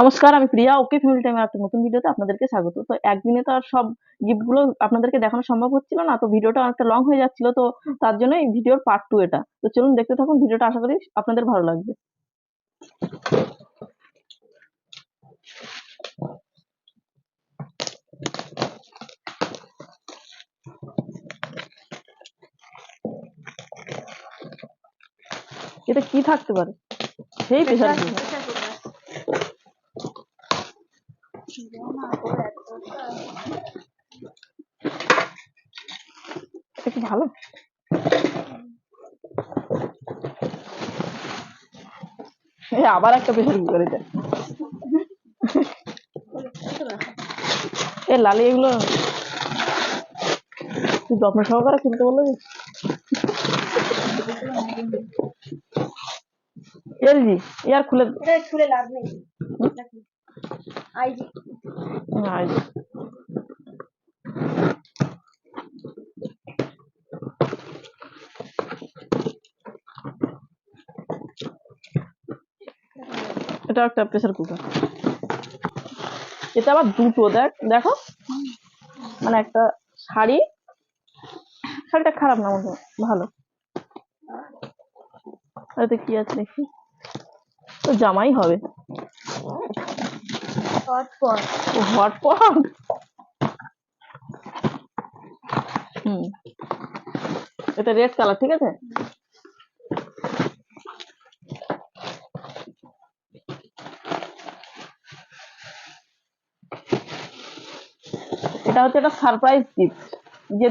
নমস্কার, আমি প্রিয়া ওকে ফ্যামিলি টাইমের একটা নতুন ভিডিওতে আপনাদেরকে স্বাগত। তো একদিনে তো আর সব গিফটগুলো আপনাদেরকে দেখানো সম্ভব হচ্ছিল না, তো ভিডিওটা অনেকটা লং হয়ে যাচ্ছিল, তো তার জন্য এই ভিডিওর পার্ট টু এটা। তো চলুন দেখতে থাকুন, ভিডিওটা আশা করি আপনাদের ভালো লাগবে। এটা কি থাকতে পারে? সেই প্রেশার একটু ভালো? এই আবার একটা প্রেশার কুকারে দেয় এ, লালি, এগুলো তুই যত্ন সহকারে খুলতে বলল এলজি ইয়ার খুলে এটা ছুলে লাভ নেই। আইজি আই এটা একটা প্রেসার কুকার এটা আবার দুটো, দেখ, দেখো। মানে একটা শাড়ি, শাড়িটা খারাপ না মনে ভালো। এতে কি আছে দেখি? তো জামাই হবে। হটপট। হটপট? হুম। এটা রেড কালার ঠিক আছে? এটা হচ্ছে একটা সারপ্রাইজ গিফট যে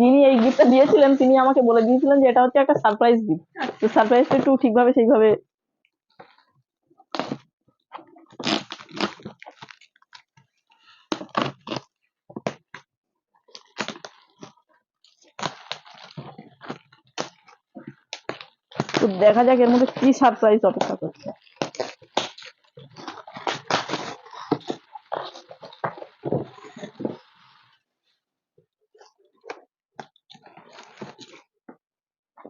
যিনি এই গিফটটা দিয়েছিলেন, তিনি আমাকে বলে দিয়েছিলেন যে এটা হচ্ছে একটা সারপ্রাইজ গিফট তো সারপ্রাইজটা একটু ঠিকভাবে সেইভাবে তো দেখা যাক এর মধ্যে কি সারপ্রাইজ অপেক্ষা করছে।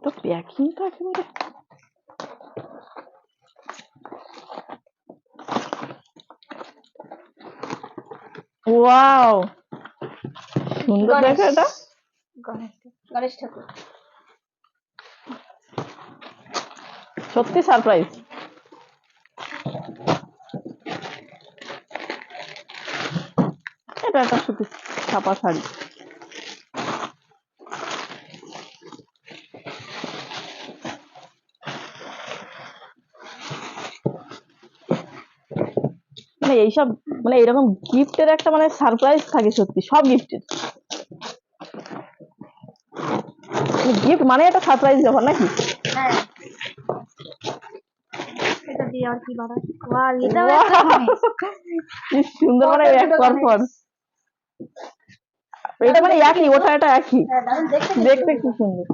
তো প্যাকিং তো একেবারে ওয়াও সুন্দর দেখো এটা। গণেশ ঠাকুর। সত্যি সারপ্রাইজ এটা একটা সুতি ছাপা শাড়ি। মানে এইসব মানে এরকম গিফটের একটা মানে সারপ্রাইজ থাকে সত্যি, সব গিফটের গিফট মানে একটা সারপ্রাইজ যখন নাকি হ্যাঁ এটা দিয়ে আর কি বাড়া ওয়াও এটা Wow! কি সুন্দর মানে কত এক ছোট পর পর গণেশ। এটা মানে একই ওটা এটা একই হ্যাঁ দারুণ দেখতে দেখতে কি সুন্দর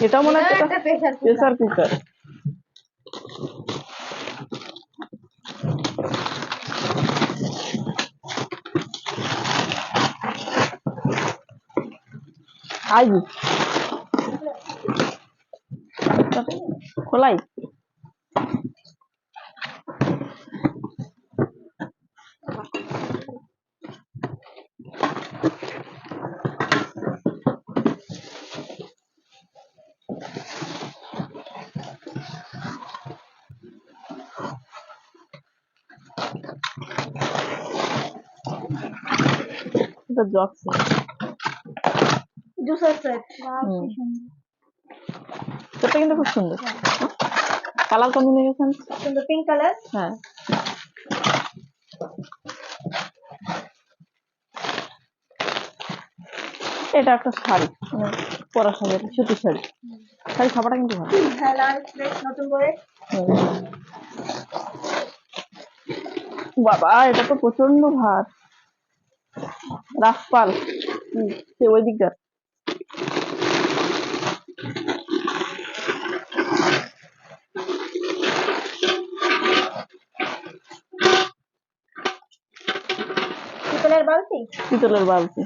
এটা মনে হচ্ছে একটা প্রেসার প্রেসার কুকার আই খোলাই এটা জগ জুসার সেট কিন্তু খুব সুন্দর। Colour combination? সুন্দর পিঙ্ক কালার হ্যাঁ। এটা একটা শাড়ি। পরা শাড়ি সুতির শাড়ি। শাড়ি ছাপাটা কিন্তু ভালো। হ্যাঁ লাল প্লেট নতুন করে বাবা এটা তো প্রচণ্ড হুম, সে ওই দিককার পিতলের বালতি? পিতলের বালতি।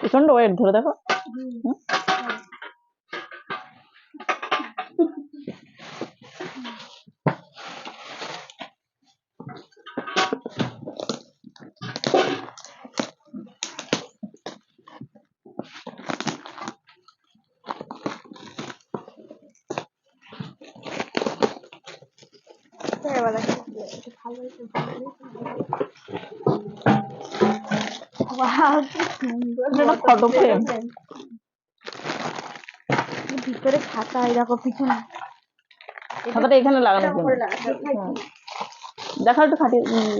প্রচণ্ড ওয়েট ধরে দেখো। হুম? এবার একটা একটু ভালো কি সুন্দর এটা ভিতরে খাতা এই দেখো পিছনে। খাতাটা এখানে লাগানোর এটা জন্য। হ্যাঁ। দেখা একটু উম,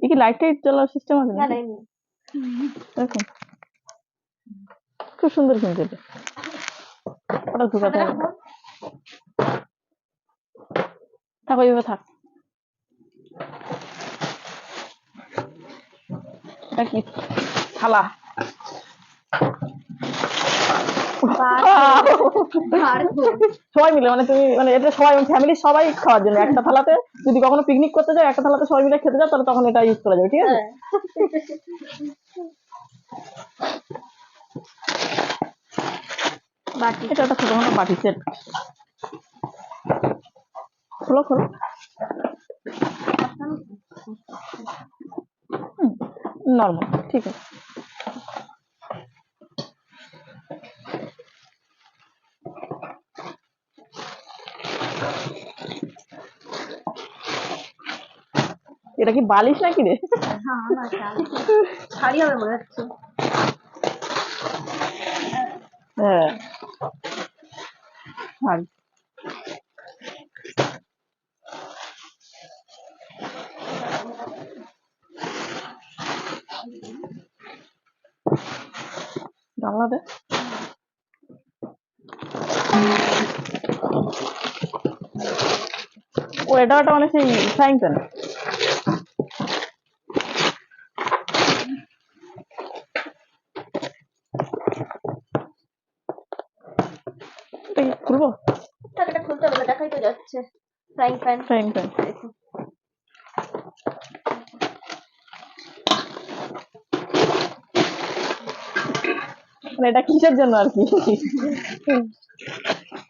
ইয়ে কি লাইট টাইট জ্বলার সিস্টেম আছে না নাকি? দেখো খুব সুন্দর কিন্তু এটা। ওটা ঢুকাতে হবে। থাক ওইভাবে থাক। এটা কি থালা। সবাই মিলে মানে তুমি মানে এটা সবাই ফ্যামিলির সবাই খাওয়ার জন্য একটা থালাতে যদি কখনো পিকনিক করতে যাও একটা থালাতে সবাই মিলে খেতে যাও তাহলে তখন এটা ইউজ করা যাবে ঠিক আছে। বাটি এটা একটা ছোটখাটো বাটি সেট খোলো খোলো নর্মাল ঠিক আছে। এটা কি বালিশ নাকি রে? হ্যাঁ শাড়ি শাড়ি হবে মনে হচ্ছে। হ্যাঁ। জানলা দে ও এটা একটা মানে সেই ফ্রাইং প্যান খুলবো? থাক খুলতে হবে দেখাই তো যাচ্ছে। ফ্রাইং প্যান ফ্রাইং প্যান মানে এটা কিসের জন্য আর কি?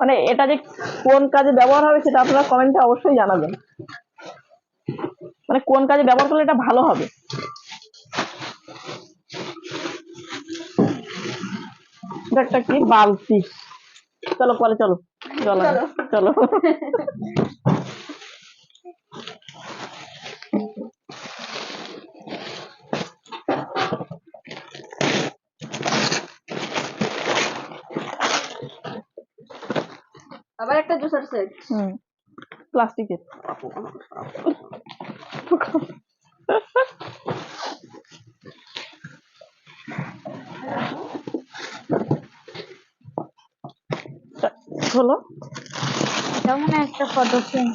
মানে এটা যে কোন কাজে ব্যবহার হবে সেটা আপনারা কমেন্টে অবশ্যই জানাবেন। মানে কোন কাজে ব্যবহার করলে এটা ভালো হবে? একটা কি? বালতি। চলো পরে চলো চলো। চলো। জুসার সেট হুম প্লাস্টিকের হলো মনে হয় একটা ফটো ফ্রেম?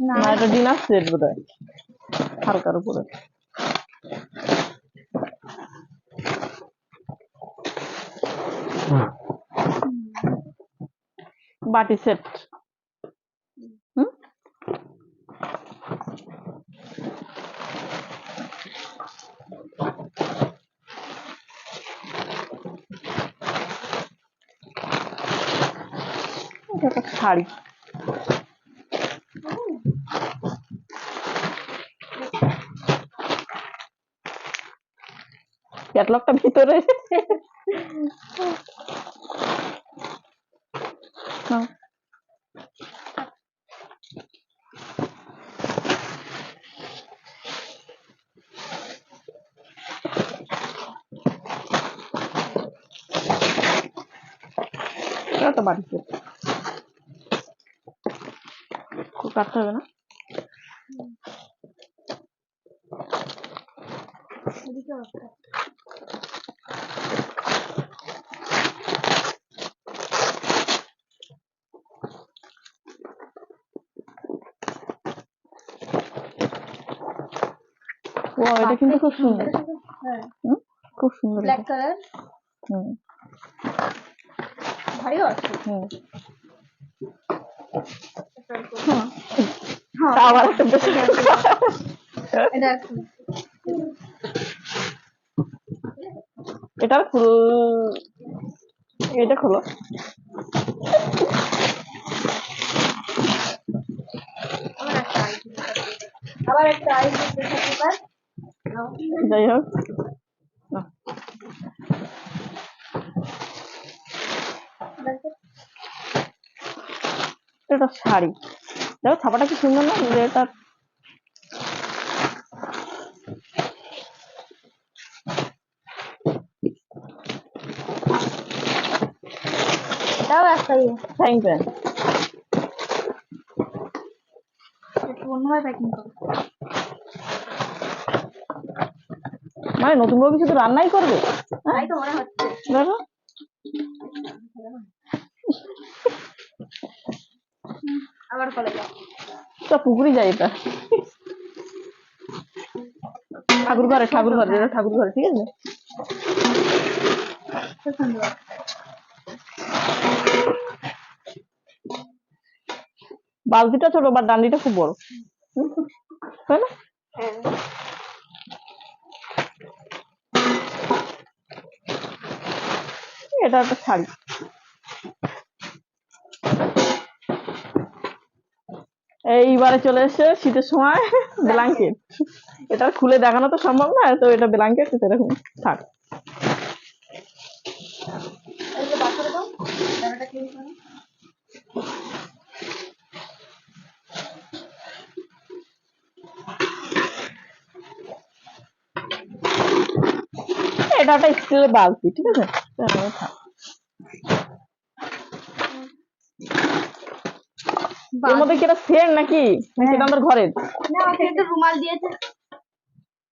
না। না এটা ডিনার সেট বোধ হয় হালকার উপরে। বাটি সেট হুম এটা একটা শাড়ি ক্যাটলগটা ভিতরে নাও। এটা তো বাড়িতে খুব কাটতে হবে না। এদিকেও একটা। ও এটা কিন্তু খুব সুন্দর। হ্যাঁ। হুম? খুব সুন্দর ব্ল্যাক। কালার হুম। ভারীও আছে। হুম। হ্যাঁ আবার একটা বেশি এটা একটা এটার খুল এটা খোলো। আবার একটা আই যাই হোক। এটা শাড়ি। দেখো ছাপাটা কি সুন্দর না? এটা এটাও একটা ইয়ে ফ্রাইং প্যান একটু অন্যভাবে প্যাকিং করো। মানে নতুন করে কিছু তো রান্নাই করবে? হ্যাঁ তাই তো মনে হচ্ছে। দেখো। আবার কলে যাও তো পুকুরি যায় এটা ঠাকুর ঘরে ঠাকুর ঘরে এটা ঠাকুর ঘরে ঠিক আছে? বালতিটা ছোট বা ডান্ডিটা খুব বড়। তাই না? হ্যাঁ। এটা একটা শাড়ি। এইবারে চলে এসেছে শীতের সময়, ব্ল্যাঙ্কেট। এটা খুলে দেখানো তো সম্ভব না, তো এটা ব্ল্যাঙ্কেট সেরকম থাক। এটা একটা স্টিলের বালতি, ঠিক আছে? থাক। এর মধ্যে কি এটা সেট নাকি? নাকি এটা আমাদের ঘরের। না আমাকে একটা রুমাল দিয়েছে।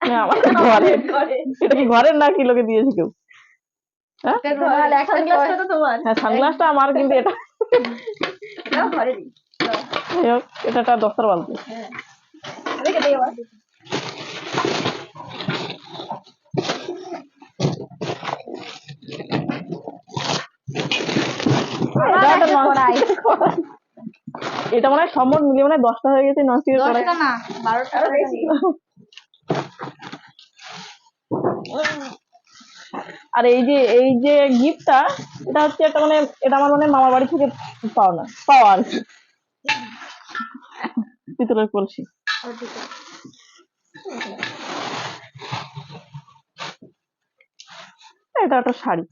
না, আমাদের ঘরের। ঘরে এটা কি ঘরের না কি লোকে দিয়েছে কেউ? হ্যাঁ? রুমাল একটা গ্লাসটা তো তোমার। হ্যাঁ সানগ্লাসটা আমার কিন্তু এটা। এটা একটা দশটার বালতি। হ্যাঁ। এটা মনে হয় সম্মত মিলিয়ে মনে হয় দশটা হয়ে গেছে ননস্টিকের কড়াই দশটা না বারোটা আর এই যে এই যে গিফটটা এটা হচ্ছে একটা মানে এটা আমার মানে মামার বাড়ি থেকে পাওয়া না পাওয়া আর কি। পিতলের কলসি। এটা একটা শাড়ি।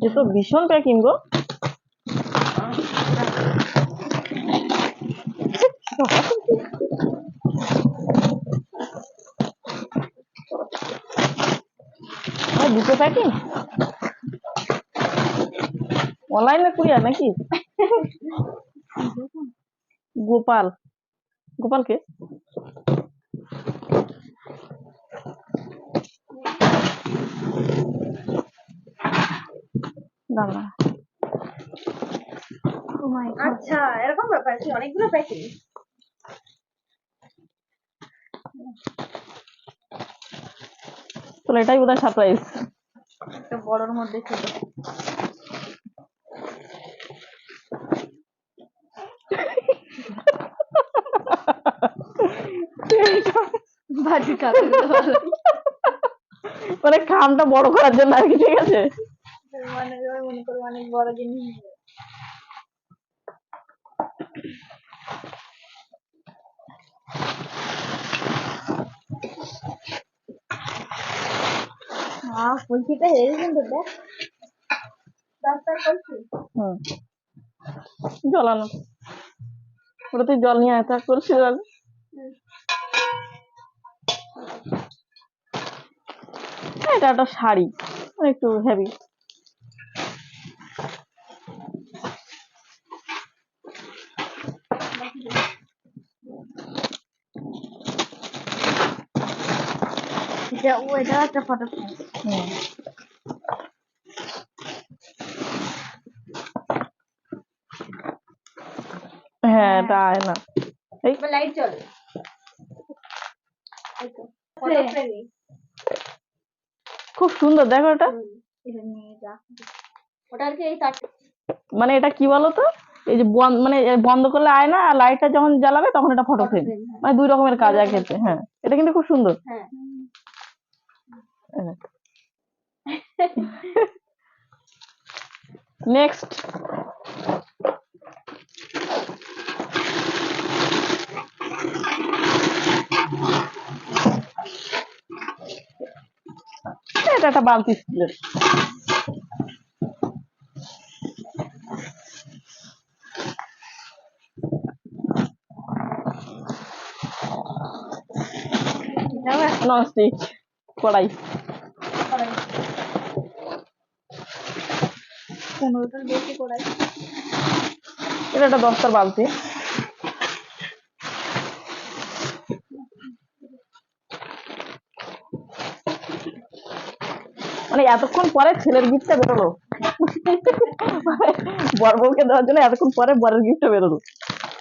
এ তো ভীষণ প্যাকিং গো। দুটো প্যাকিং অনলাইনে কুরিয়ার নাকি? গোপাল। গোপালকে? দাঁড়া। আচ্ছা এরকম ব্যাপার কি অনেকগুলো তো এটাই বোধহয় সারপ্রাইজ একটা বড়র মধ্যে ছোট ভাজি খাবে মানে খামটা বড় করার জন্য আর কি ঠিক আছে? মানে করো অনেক বড় জিনিস। কলসিটা হেভি কিন্তু দেখ। কলসি হুম। জলানো ওটা তুই জল নিয়ে আয় তা করছি জল এটা একটা শাড়ি একটু হেভি একটা ফটো হ্যাঁ এটা এই লাইট খুব সুন্দর দেখো এটা। মানে এটা কি বলো তো এই যে বন্ধ মানে বন্ধ করলে আয়না আর লাইটটা যখন জ্বালাবে তখন এটা ফটো ফ্রেম হ্যাঁ। মানে দুই রকমের কাজ এক ক্ষেত্রে হ্যাঁ। এটা কিন্তু খুব সুন্দর। হ্যাঁ। নেক্সট এটা একটা বালতি স্টিলের এটাও একটা ননস্টিক কড়াই কড়াই পনেরোটার বেশি কড়াই এটা একটা দশটার বালতি। মানে এতক্ষণ পরে ছেলের গিফটটা বেরোলো। বর বউকে দেওয়ার জন্য এতক্ষণ পরে বরের গিফটটা বেরোলো।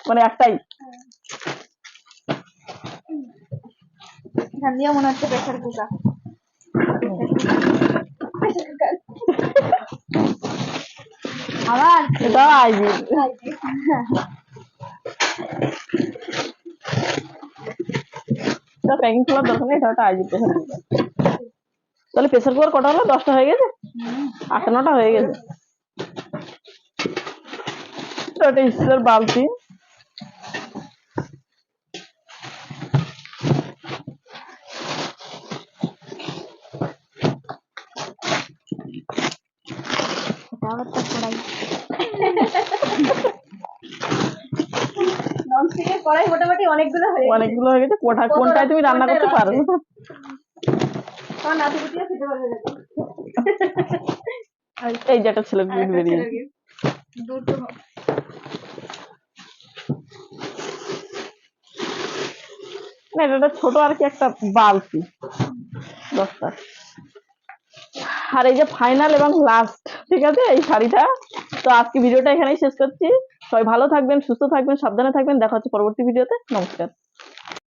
মানে একটাই। এখান দিয়ে মনে হচ্ছে প্রেসার কুকার প্রেসার কুকার আবার? এটা আইবি তো প্যাকিং খোলার দরকার নেই একটা আইবি তাহলে প্রেসার কুকার কটা হলো? দশটা হয়ে গেছে? আটটা, নটা হয়ে গেছে। এটা স্টিলের বালতি। তো কড়াই ননস্টিকের কড়াই মোটামুটি অনেকগুলো হয়ে গেছে। অনেকগুলো হয়ে গেছে। কোনটায় তুমি রান্না করতে পারো? এই যে একটা ছেলের আর গিফট একটা বেরিয়ে দুটো। না এটা একটা ছোট আর কি একটা বালতি। দশটা। আর এই যে ফাইনাল এবং লাস্ট ঠিক আছে? এই শাড়িটা। তো আজকে ভিডিওটা এখানেই শেষ করছি। সবাই ভালো থাকবেন, সুস্থ থাকবেন, সাবধানে থাকবেন। দেখা হচ্ছে পরবর্তী ভিডিওতে নমস্কার।